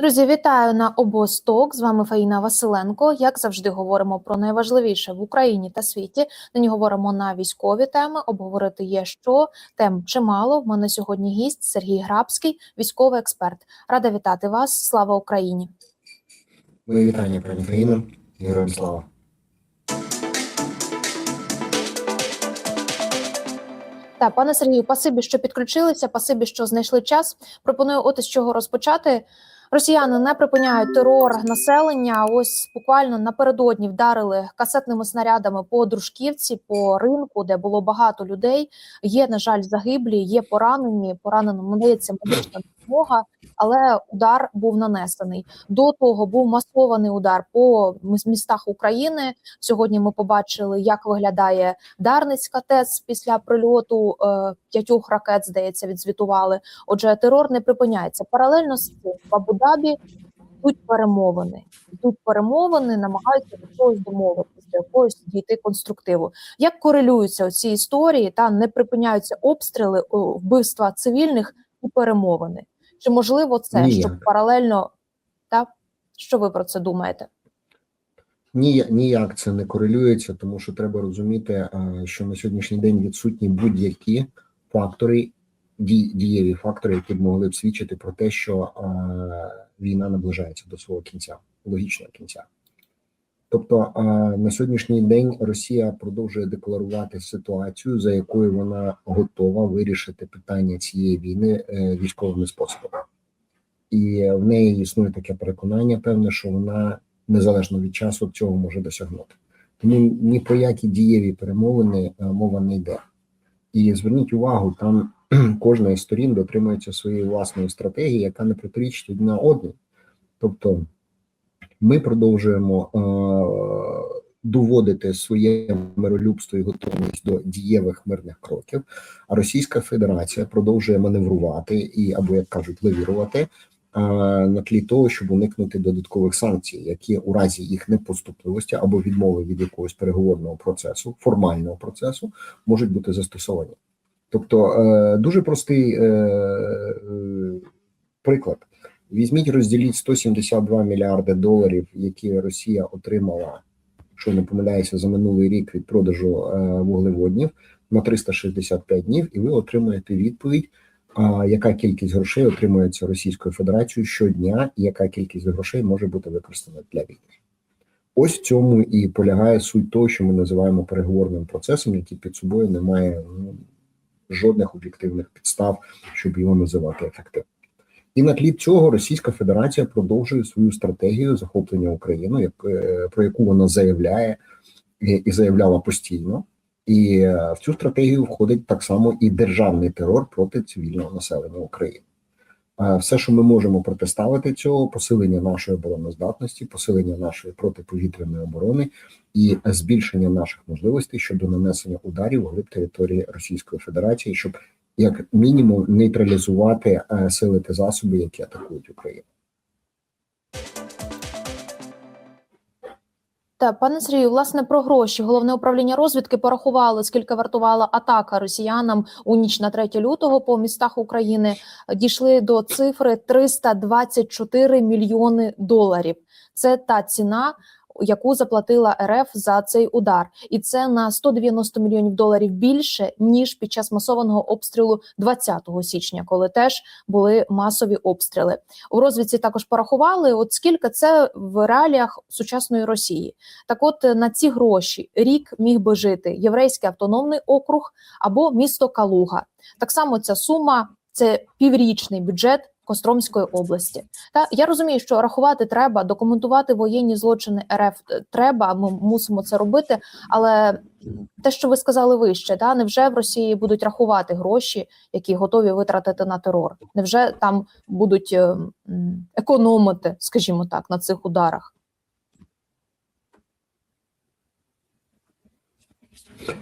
Друзі, вітаю на обосток. З вами Фаїна Василенко. Як завжди, говоримо про найважливіше в Україні та світі. Нині говоримо на військові теми. Обговорити є що тем чимало. В мене сьогодні гість Сергій Грабський, військовий експерт. Рада вітати вас. Слава Україні! Мої вітання, пані Фаїна. Героям слава. Так, пане Сергію, пасибі, що підключилися. Пасибі, що знайшли час. Пропоную от із чого розпочати. Росіяни не припиняють терор населення. Ось буквально напередодні вдарили касетними снарядами по дружківці, по ринку, де було багато людей. Є, на жаль, загиблі, є поранені. Пораненим надається медична допомога, але удар був нанесений. До того був масований удар по міс- містах України. Сьогодні ми побачили, як виглядає Дарницька ТЕЦ після прильоту е, п'ятьох ракет. Здається, відзвітували. Отже, терор не припиняється. Паралельно з цим в Абу-Дабі йдуть перемовини. Йдуть перемовини, намагаються до чогось домовитися, до якогось дійти конструктиву. Як корелюються ці історії та не припиняються обстріли, вбивства цивільних і перемовини? Чи можливо це, Ні. щоб паралельно та що ви про це думаєте? Ні, ніяк це не корелюється, тому що треба розуміти, е, що на сьогоднішній день відсутні будь-які фактори, дієві фактори, які б могли б свідчити про те, що е, війна наближається до свого кінця, логічного кінця. Тобто на сьогоднішній день Росія продовжує декларувати ситуацію, за якою вона готова вирішити питання цієї війни е, військовими способами. І в неї існує таке переконання, певне, що вона незалежно від часу цього може досягнути. Тому ні про які дієві перемовини е, мова не йде. І зверніть увагу, там кожна із сторін дотримується своєї власної стратегії, яка не протирічить одна одній. Тобто ми продовжуємо е, доводити своє миролюбство і готовність до дієвих мирних кроків, а Російська Федерація продовжує маневрувати і, або як кажуть, лавірувати е, на тлі того, щоб уникнути додаткових санкцій, які у разі їх непоступливості або відмови від якогось переговорного процесу, формального процесу, можуть бути застосовані. Тобто е, дуже простий е, е, приклад. Візьміть, розділіть 172 мільярди доларів, які Росія отримала, якщо не помиляюся, за минулий рік від продажу е, вуглеводнів на 365 днів, і ви отримаєте відповідь, а, яка кількість грошей отримується Російською Федерацією щодня, і яка кількість грошей може бути використана для війни. Ось в цьому і полягає суть того, що ми називаємо переговорним процесом, який під собою не має ну, жодних об'єктивних підстав, щоб його називати ефективним. І на тлі цього Російська Федерація продовжує свою стратегію захоплення України, як, е, про яку вона заявляє і, заявляла постійно. І е, в цю стратегію входить так само і державний терор проти цивільного населення України. Е, Все, що ми можемо протиставити цього, посилення нашої обороноздатності, посилення нашої протиповітряної оборони і збільшення наших можливостей щодо нанесення ударів у глиб території Російської Федерації, щоб як мінімум нейтралізувати е, сили та засоби, які атакують Україну. Та пане Сергію, власне про гроші. Головне управління розвідки порахувало, скільки вартувала атака росіянам у ніч на 3 лютого по містах України. Дійшли до цифри 324 мільйони доларів. Це та ціна, яку заплатила РФ за цей удар, і це на 190 мільйонів доларів більше ніж під час масованого обстрілу 20 січня, коли теж були масові обстріли. У розвідці також порахували, от скільки це в реаліях сучасної Росії. Так, от е, на ці гроші рік міг би жити єврейський автономний округ або місто Калуга. Так само ця сума це піврічний бюджет Костромської області. Та я розумію, що рахувати треба, документувати воєнні злочини РФ треба. Ми мусимо це робити. Але те, що ви сказали вище, та невже в Росії будуть рахувати гроші, які готові витратити на терор? Невже там будуть е, економити, скажімо так, на цих ударах?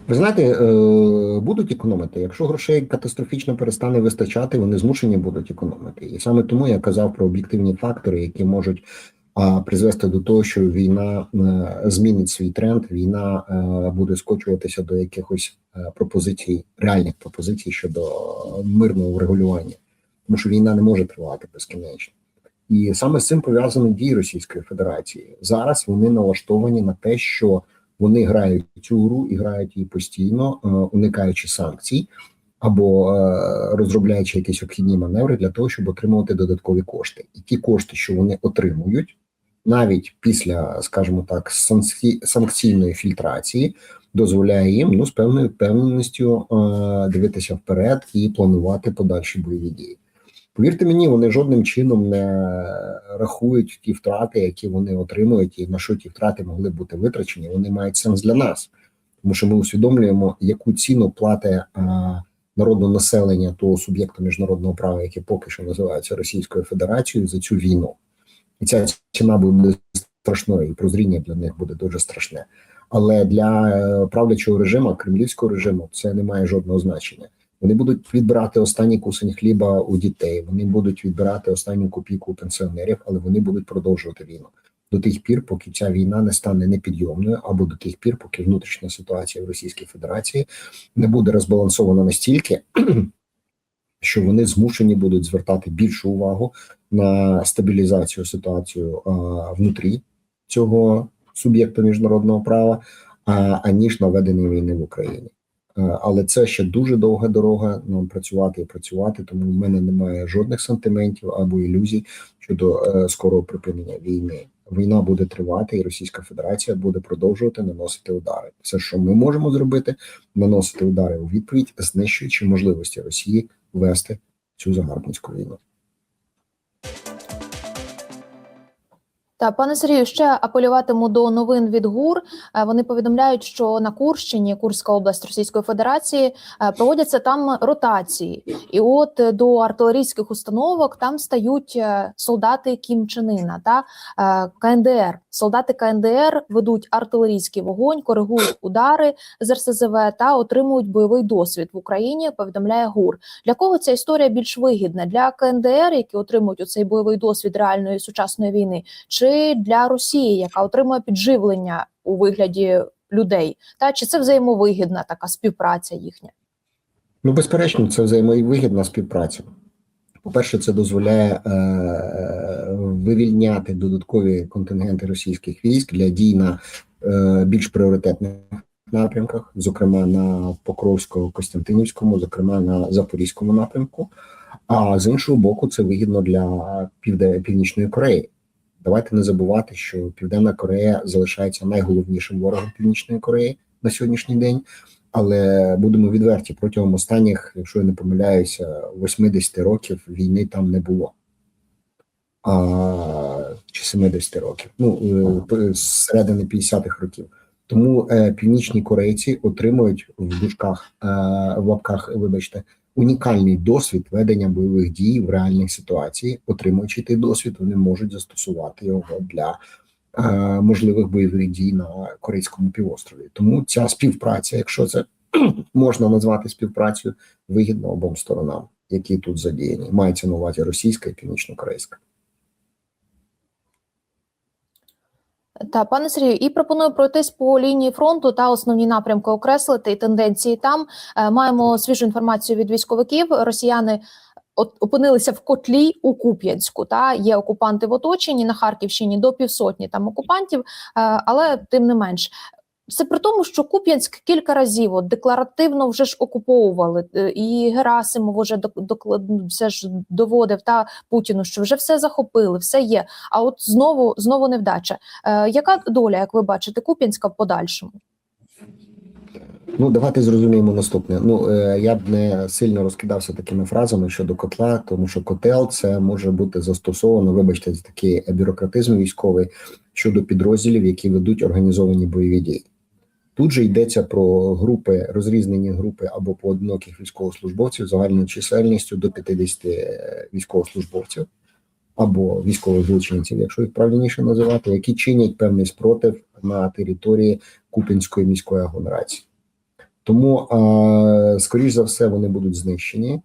Ви знаєте, е, будуть економити. Якщо грошей катастрофічно перестане вистачати, вони змушені будуть економити. І саме тому я казав про об'єктивні фактори, які можуть призвести до того, що війна е, змінить свій тренд, війна е, буде скочуватися до якихось пропозицій, реальних пропозицій щодо мирного врегулювання, тому що війна не може тривати безкінечно. І саме з цим пов'язані дії Російської Федерації. Зараз вони налаштовані на те, що вони грають цю гру і грають її постійно, е, уникаючи санкцій або е, розробляючи якісь обхідні маневри для того, щоб отримувати додаткові кошти. І ті кошти, що вони отримують, навіть після, скажімо так, санкці- санкційної фільтрації, дозволяє їм ну з певною впевненістю е, дивитися вперед і планувати подальші бойові дії. Повірте мені, вони жодним чином не рахують ті втрати, які вони отримують, і на що ті втрати могли бути витрачені. Вони мають сенс для нас, тому що ми усвідомлюємо, яку ціну платить е, народне населення того суб'єкту міжнародного права, який поки що називається Російською Федерацією, за цю війну. І ця ціна буде страшною, і прозріння для них буде дуже страшне. Але для е, правлячого режиму, кремлівського режиму, це не має жодного значення. Вони будуть відбирати останній кусень хліба у дітей, вони будуть відбирати останню копійку у пенсіонерів, але вони будуть продовжувати війну до тих пір, поки ця війна не стане непідйомною, або до тих пір, поки внутрішня ситуація в Російській Федерації не буде розбалансована настільки, що вони змушені будуть звертати більшу увагу на стабілізацію ситуацію а, внутрі цього суб'єкту міжнародного права, а, аніж на ведення війни в Україні. Е, Але це ще дуже довга дорога нам працювати і працювати, тому в мене немає жодних сантиментів або ілюзій щодо е, скорого припинення війни. Війна буде тривати, і Російська Федерація буде продовжувати наносити удари. Все, що ми можемо зробити, наносити удари у відповідь, знищуючи можливості Росії вести цю загарбницьку війну. Та пане Сергію, ще апелюватиму до новин від ГУР. Е, Вони повідомляють, що на Курщині, Курська область Російської Федерації, е, проводяться там ротації, і от е, до артилерійських установок там стають солдати Кім Чен Ына та КНДР. Солдати КНДР ведуть артилерійський вогонь, коригують удари з РСЗВ та отримують бойовий досвід в Україні. Повідомляє ГУР. Для кого ця історія більш вигідна? Для КНДР, які отримують оцей бойовий досвід реальної сучасної війни, чи для Росії, яка отримує підживлення у вигляді людей? Та чи це взаємовигідна така співпраця їхня? Ну, безперечно, це взаємовигідна співпраця. По-перше, це дозволяє е, вивільняти додаткові контингенти російських військ для дій на е, більш пріоритетних напрямках, зокрема на Покровсько-Костянтинівському, зокрема на Запорізькому напрямку. А з іншого боку, це вигідно для Півде... Північної Кореї. Давайте не забувати, що Південна Корея залишається найголовнішим ворогом Північної Кореї на сьогоднішній день. Але будемо відверті, протягом останніх, якщо я не помиляюся, 80 років війни там не було. А, чи 70 років, ну е, з середини 50-х років. Тому е, північні корейці отримують в дужках, е, в лапках, вибачте, унікальний досвід ведення бойових дій в реальних ситуаціях. Отримуючи той досвід, вони можуть застосувати його для е, можливих бойових дій на Корейському півострові. Тому ця співпраця, якщо це можна назвати співпрацею, вигідна обом сторонам, які тут задіяні. Мається на увазі російська і північно-корейська. Та пане Сергію, і пропоную пройтись по лінії фронту та основні напрямки окреслити і тенденції там. Е, Маємо свіжу інформацію від військовиків. Росіяни опинилися в котлі у Куп'янську. Та є окупанти в оточенні на Харківщині до півсотні там окупантів, е, але тим не менш. Це при тому, що Куп'янськ кілька разів от, декларативно вже ж окуповували, е, і Герасимов вже док- все ж доводив та Путіну, що вже все захопили, все є. А от знову знову невдача. Е, яка доля, як ви бачите, Куп'янська в подальшому? Ну, давайте зрозуміємо наступне. Ну е, я б не сильно розкидався такими фразами щодо котла, тому що котел це може бути застосовано, вибачте, такий бюрократизм військовий щодо підрозділів, які ведуть організовані бойові дії. Тут же йдеться про групи, розрізнені групи або поодиноких військовослужбовців загальною чисельністю до 50 військовослужбовців або військових злочинців, якщо їх правильніше називати, які чинять певний спротив на території Купінської міської агломерації. Тому, е, скоріш за все, вони будуть знищені,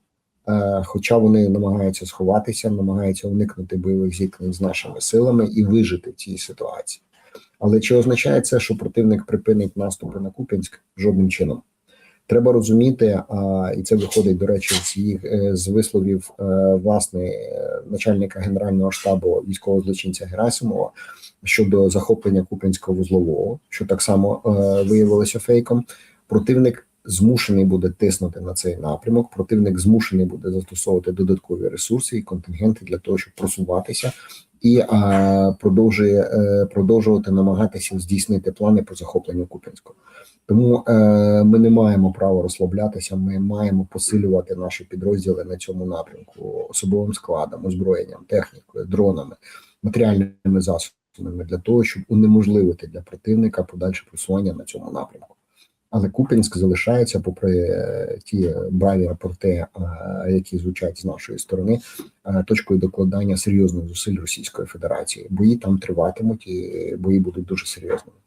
е, хоча вони намагаються сховатися, намагаються уникнути бойових зіткнень з нашими силами і вижити в цій ситуації. Але чи означає це, що противник припинить наступи на Куп'янськ? Жодним чином. Треба розуміти, а, і це виходить до речі з їх е, з висловів е, власне начальника генерального штабу військового злочинця Герасимова щодо захоплення Куп'янського вузлового, що так само е, виявилося фейком. Противник змушений буде тиснути на цей напрямок. Противник змушений буде застосовувати додаткові ресурси і контингенти для того, щоб просуватися і продовжує е, продовжувати намагатися здійснити плани по захопленню Куп'янського. Тому е, ми не маємо права розслаблятися. Ми маємо посилювати наші підрозділи на цьому напрямку особовим складом, озброєнням, технікою, дронами, матеріальними засобами для того, щоб унеможливити для противника подальше просування на цьому напрямку. Але Куп'янськ залишається, попри е, ті браві рапорти, е, які звучать з нашої сторони, е, точкою докладання серйозних зусиль Російської Федерації. Бої там триватимуть, і бої будуть дуже серйозними.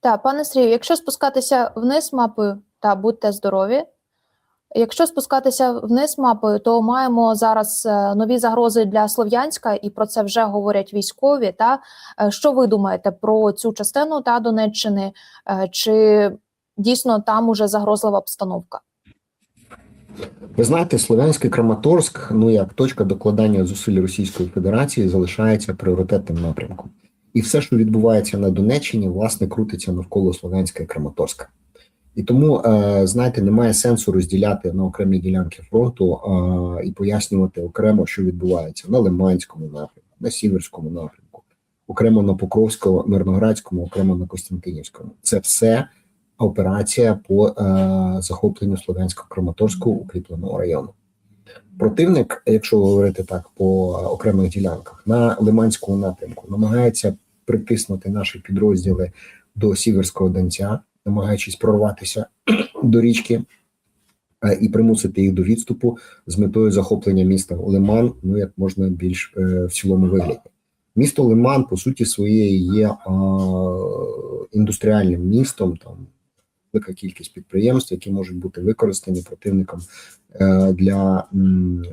Так, пане Сергію, якщо спускатися вниз мапою, та будьте здорові. Якщо спускатися вниз мапою, то маємо зараз е, нові загрози для Слов'янська, і про це вже говорять військові. Та Е, що ви думаєте про цю частину та Донеччини? Е, Чи дійсно там уже загрозлива обстановка? Ви знаєте, Слов'янський Краматорськ, ну як точка докладання зусиль Російської Федерації, залишається пріоритетним напрямком. І все, що відбувається на Донеччині, власне, крутиться навколо Слов'янська і Краматорська. І тому, е, знаєте, немає сенсу розділяти на окремі ділянки фронту е, і пояснювати окремо, що відбувається на Лиманському напрямку, на Сіверському напрямку, окремо на Покровському, Мирноградському, окремо на Костянтинівському. Це все операція по е, захопленню Слов'янсько-Краматорського укріпленого району. Противник, якщо говорити так по окремих ділянках, на Лиманському напрямку намагається притиснути наші підрозділи до Сіверського Донця, намагаючись прорватися до річки е, і примусити їх до відступу з метою захоплення міста Лиман, ну як можна більш е, в цілому вигляді. Місто Лиман, по суті, своєї є е, індустріальним містом. Там велика кількість підприємств, які можуть бути використані противником е, для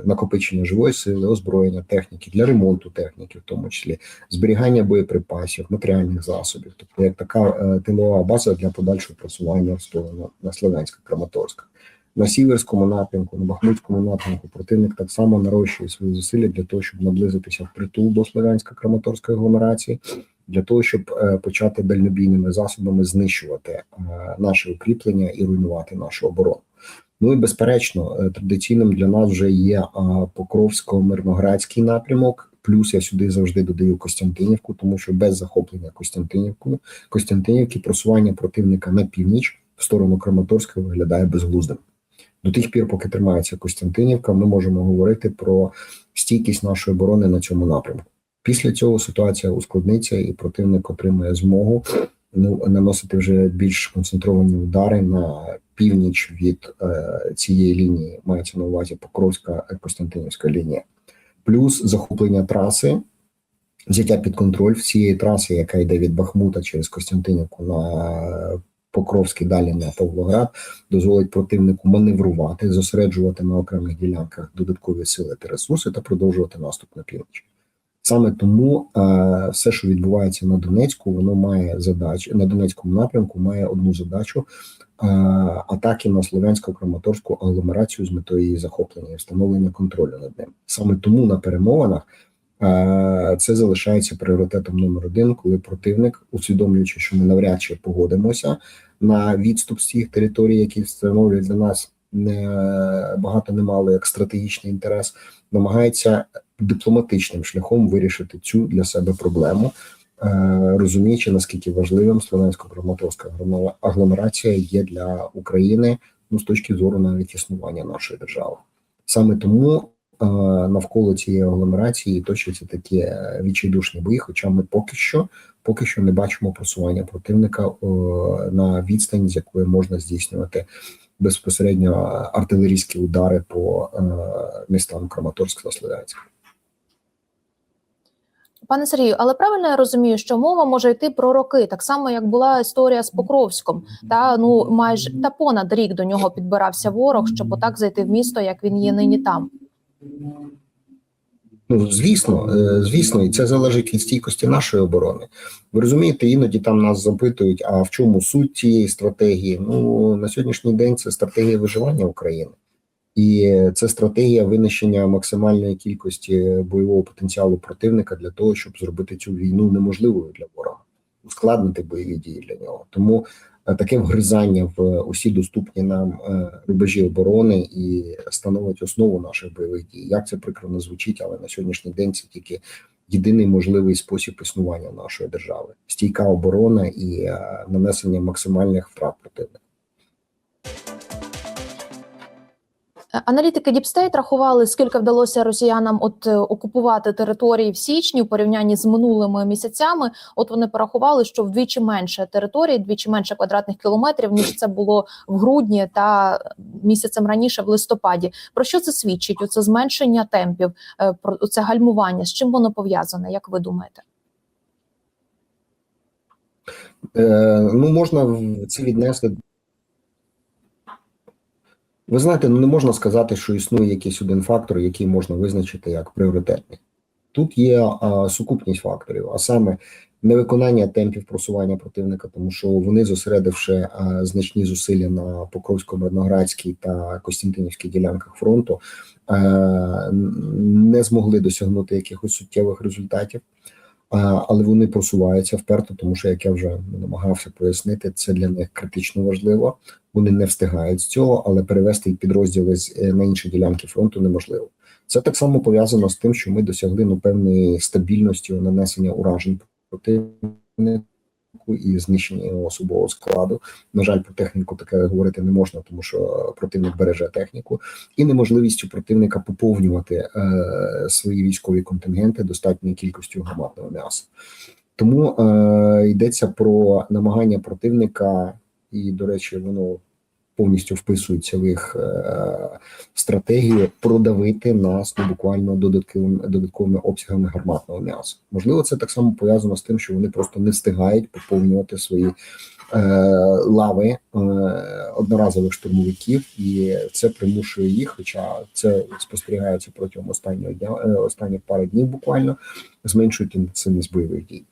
накопичення живої сили, озброєння техніки, для ремонту техніки, в тому числі зберігання боєприпасів, матеріальних засобів, тобто як така е, тилова база для подальшого просування в сторону на Слов'янська Краматорська. На сіверському напрямку, на Бахмутському напрямку противник так само нарощує свої зусилля для того, щоб наблизитися в притул до Слов'янська Краматорської агломерації, для того, щоб е, почати дальнобійними засобами знищувати е, наші укріплення і руйнувати нашу оборону. Ну і безперечно, е, традиційним для нас вже є Покровсько-Мирноградський напрямок. Плюс я сюди завжди додаю Костянтинівку, тому що без захоплення Костянтинівкою Костянтинівки просування противника на північ в сторону Краматорська виглядає безглуздим. До тих пір, поки тримається Костянтинівка, ми можемо говорити про стійкість нашої оборони на цьому напрямку. Після цього ситуація ускладниться, і противник отримує змогу ну, наносити вже більш концентровані удари на північ від е, цієї лінії, мається на увазі Покровська Костянтинівська лінія, плюс захоплення траси, взяття під контроль всієї траси, яка йде від Бахмута через Костянтинівку на Покровський далі на Павлоград, дозволить противнику маневрувати, зосереджувати на окремих ділянках додаткові сили та ресурси та продовжувати наступ на північ. Саме тому е, все, що відбувається на Донецьку, воно має задачу на Донецькому напрямку, має одну задачу е, атаки на слов'янсько-краматорську агломерацію з метою її захоплення і встановлення контролю над ним. Саме тому на перемовинах е, це залишається пріоритетом номер один, коли противник, усвідомлюючи, що ми навряд чи погодимося на відступ з цих територій, які становлять для нас не багато не як стратегічний інтерес, намагається дипломатичним шляхом вирішити цю для себе проблему, е, розуміючи наскільки важливим слов'янсько-краматорська агломерація є для України ну з точки зору навіть існування нашої держави. Саме тому е, навколо цієї агломерації точаться такі е, відчайдушні бої. Хоча ми поки що поки що не бачимо просування противника на відстань, з якої можна здійснювати безпосередньо артилерійські удари по е, містам Краматорськ та Слов'янськ. Пане Сергію, але правильно я розумію, що мова може йти про роки, так само як була історія з Покровськом. Та ну майже та понад рік до нього підбирався ворог, щоб отак зайти в місто, як він є нині там. Ну, звісно, е, звісно, і це залежить від стійкості нашої оборони. Ви розумієте, іноді там нас запитують, а в чому суть цієї стратегії? Ну на сьогоднішній день це стратегія виживання України, і це стратегія винищення максимальної кількості бойового потенціалу противника для того, щоб зробити цю війну неможливою для ворога, ускладнити бойові дії для нього. Тому е, таке вгризання в усі доступні нам е, рубежі оборони і становить основу наших бойових дій. Як це прикро звучить, але на сьогоднішній день це тільки єдиний можливий спосіб існування нашої держави: стійка оборона і е, нанесення максимальних втрат противника. Аналітики Діпстейт рахували, скільки вдалося росіянам от е, окупувати території в січні в порівнянні з минулими місяцями. От вони порахували, що вдвічі менше територій, вдвічі менше квадратних кілометрів, ніж це було в грудні та місяцем раніше в листопаді. Про що це свідчить? Оце зменшення темпів, е, про це гальмування. З чим воно пов'язане? Як ви думаєте? Е, ну можна це віднести. Ви знаєте, ну не можна сказати, що існує якийсь один фактор, який можна визначити як пріоритетний. Тут є а, сукупність факторів, а саме невиконання темпів просування противника, тому що вони, зосередивши а, значні зусилля на Покровсько-Мирноградській та Костянтинівській ділянках фронту, е, не змогли досягнути якихось суттєвих результатів. Але вони просуваються вперто, тому що як я вже намагався пояснити, це для них критично важливо. Вони не встигають з цього, але перевести підрозділи з е, на інші ділянки фронту неможливо. Це так само пов'язано з тим, що ми досягли ну певної стабільності у нанесення уражень противнику і знищення особового складу. На жаль, про техніку таке говорити не можна, тому що противник береже техніку, і неможливістю противника поповнювати е, свої військові контингенти достатньою кількістю громадного м'яса. Тому е, йдеться про намагання противника, і, до речі, воно повністю вписується в їх е, стратегію продавити нас ну, буквально додатковими додатковими обсягами гарматного м'яса. Можливо, це так само пов'язано з тим, що вони просто не встигають поповнювати свої е, лави е, одноразових штурмовиків, і це примушує їх. Хоча це спостерігається протягом останнього дня, останніх пари днів, буквально зменшують інтенсивність бойових дій.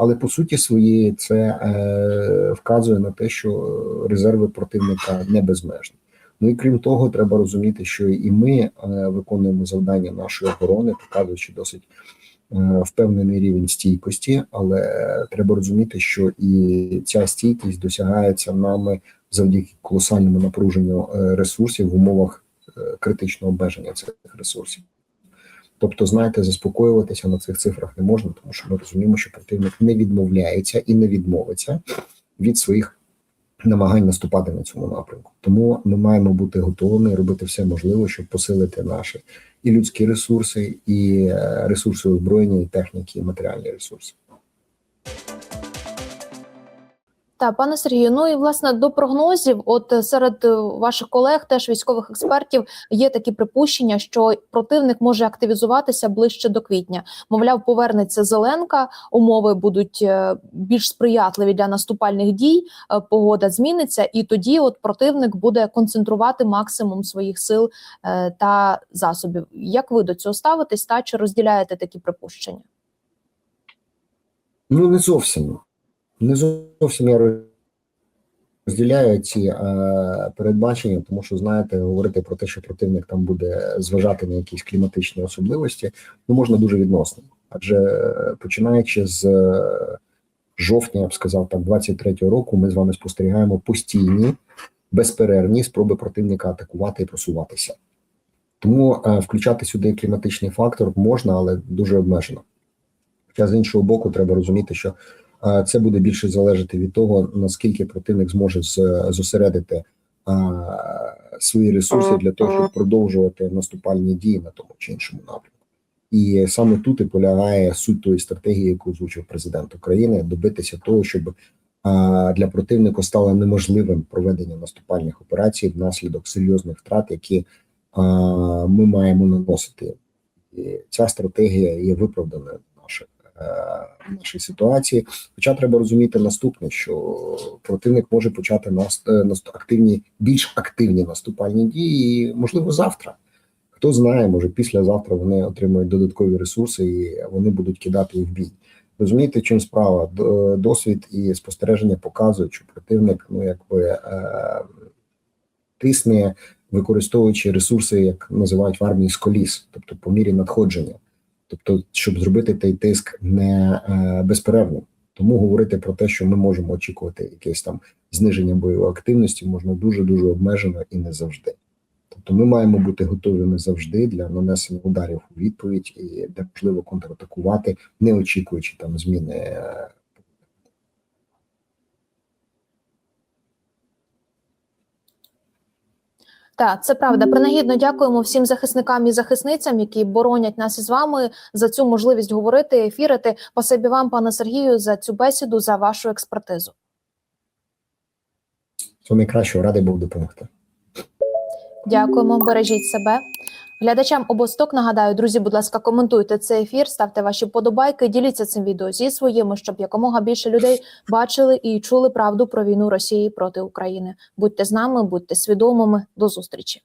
Але по суті своєї це е, вказує на те, що резерви противника не безмежні. Ну і крім того, треба розуміти, що і ми е, виконуємо завдання нашої оборони, показуючи досить е, впевнений рівень стійкості, але треба розуміти, що і ця стійкість досягається нами завдяки колосальному напруженню е, ресурсів в умовах е, критичного обмеження цих ресурсів. Тобто, знаєте, заспокоюватися на цих цифрах не можна, тому що ми розуміємо, що противник не відмовляється і не відмовиться від своїх намагань наступати на цьому напрямку. Тому ми маємо бути готовими робити все можливе, щоб посилити наші і людські ресурси, і е, ресурси озброєння, і техніки, і матеріальні ресурси. Та пане Сергію, ну і власне до прогнозів, от е, серед е, ваших колег, теж військових експертів, є такі припущення, що противник може активізуватися ближче до квітня. Мовляв, повернеться Зеленка, умови будуть е, більш сприятливі для наступальних дій. Погода зміниться, і тоді от противник буде концентрувати максимум своїх сил та засобів. Як ви до цього ставитесь? Та чи розділяєте такі припущення? Ну не зовсім. Не зовсім я розділяю ці е, передбачення, тому що знаєте, говорити про те, що противник там буде зважати на якісь кліматичні особливості, ну можна дуже відносно. Адже е, починаючи з е, жовтня, я б сказав так, 23-го року, ми з вами спостерігаємо постійні безперервні спроби противника атакувати і просуватися. Тому е, включати сюди кліматичний фактор можна, але дуже обмежено. Хоча з іншого боку, треба розуміти, що це буде більше залежати від того, наскільки противник зможе зосередити е, свої ресурси для того, щоб продовжувати наступальні дії на тому чи іншому напрямку. І саме тут і полягає суть тої стратегії, яку озвучив президент України, добитися того, щоб е, для противника стало неможливим проведення наступальних операцій внаслідок серйозних втрат, які е, ми маємо наносити. І ця стратегія є виправданою е, нашій ситуації. Хоча треба розуміти наступне, що противник може почати нас е, активні, більш активні наступальні дії, можливо, завтра. Хто знає, може післязавтра вони отримують додаткові ресурси і вони будуть кидати їх в бій. Розумієте, чим справа? Досвід і спостереження показують, що противник, ну якби е, тисне, використовуючи ресурси, як називають в армії з коліс, тобто по мірі надходження, тобто, щоб зробити той тиск не е, безперервним. Тому говорити про те, що ми можемо очікувати якесь там зниження бойової активності, можна дуже дуже обмежено і не завжди. Тобто, ми маємо бути готовими завжди для нанесення ударів у відповідь і де можливо контратакувати, не очікуючи там зміни. Так, це правда. Принагідно дякуємо всім захисникам і захисницям, які боронять нас із вами за цю можливість говорити, ефірити. Спасибі вам, пане Сергію, за цю бесіду, за вашу експертизу. Всього найкращого радий був допомогти. Дякуємо, бережіть себе. Глядачам обосток нагадаю, друзі, будь ласка, коментуйте цей ефір, ставте ваші подобайки, діліться цим відео зі своїми, щоб якомога більше людей бачили і чули правду про війну Росії проти України. Будьте з нами, будьте свідомими. До зустрічі.